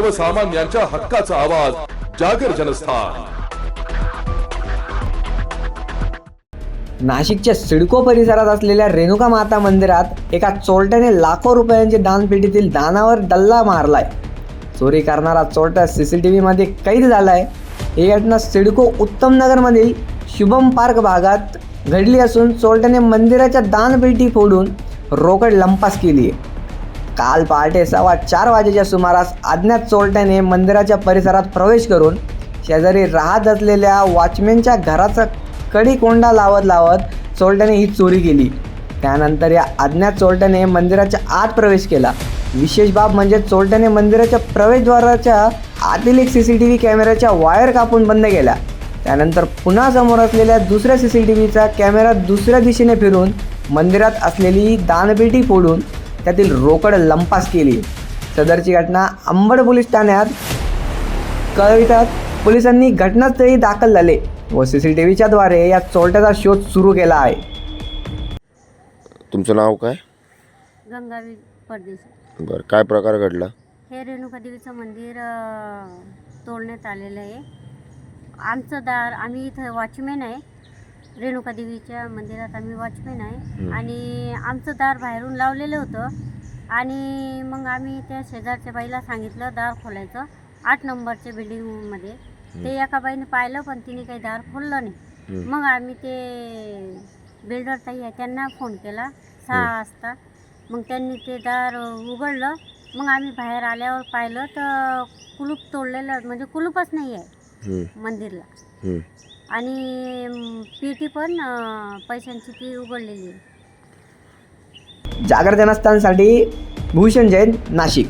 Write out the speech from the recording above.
सर्वसामान्यांच्या हक्काचा आवाज जागर जनस्थान. नाशिकच्या सिडको परिसरात असलेल्या रेणुका माता मंदिरात एका चोरट्याने लाखो रुपयांच्या दानपेटीतील दानावर डल्ला मारलाय. चोरी करणारा चोरटा सीसीटीव्ही मध्ये कैद झालाय. ही घटना सिडको उत्तम नगरमधील शुभम पार्क भागात घडली असून चोरट्याने मंदिराच्या दानपेटी फोडून रोकड लंपास केली आहे काल पहाटे सव्वा चार वाजेच्या सुमारास अज्ञात चोरट्याने मंदिराच्या परिसरात प्रवेश करून शेजारी राहत असलेल्या वॉचमॅनच्या घराचा कडी कोंडा लावत लावत चोरट्याने ही चोरी केली. त्यानंतर या अज्ञात चोरट्याने मंदिराच्या आत प्रवेश केला. विशेष बाब म्हणजे चोरट्याने मंदिराच्या प्रवेशद्वाराच्या आतील एक सी सी टी व्ही कॅमेऱ्याच्या वायर कापून बंद केल्या. त्यानंतर पुन्हा समोर असलेल्या दुसऱ्या सी सी टी व्हीचा कॅमेरा दुसऱ्या दिशेने फिरून मंदिरात असलेली दानपेटी फोडून त्यातील रोकड लंपास केली. सदरची घटना अंबड पोलीस ठाण्यात कळवितात. पोलिसांनी घटनास्थळी दाखल झाले व सी सी टी व्हीच्या द्वारे या चोरट्याचा शोध सुरू केला आहे. तुमचं नाव काय? गंगावी परदेशी. बरं काय प्रकार घडला? हे रेणुका देवीचं मंदिर अ, तोडण्यात आलेलं आहे. आमचं दार आम्ही इथं वॉचमॅन आहे. रेणुका देवीच्या मंदिरात आम्ही वॉचमॅन आहे. आणि आमचं दार बाहेरून लावलेलं होतं. आणि मग आम्ही त्या शेजारच्या बाईला सांगितलं दार खोलायचं. आठ नंबरच्या बिल्डिंगमध्ये ते एका बाईने पाहिलं पण तिने काही दार खोललं नाही. मग आम्ही ते बिल्डर ताई आहे त्यांना फोन केला सहा वाजता. मग त्यांनी ते दार उघडलं. मग आम्ही बाहेर आल्यावर पाहिलं तर कुलूप तोडलेलं म्हणजे कुलूपच नाही आहे मंदिरला. आणि पी पेटी पण पैशांची ती उघडलेली आहे. जागर जनस्थानसाठी भूषण जैन नाशिक.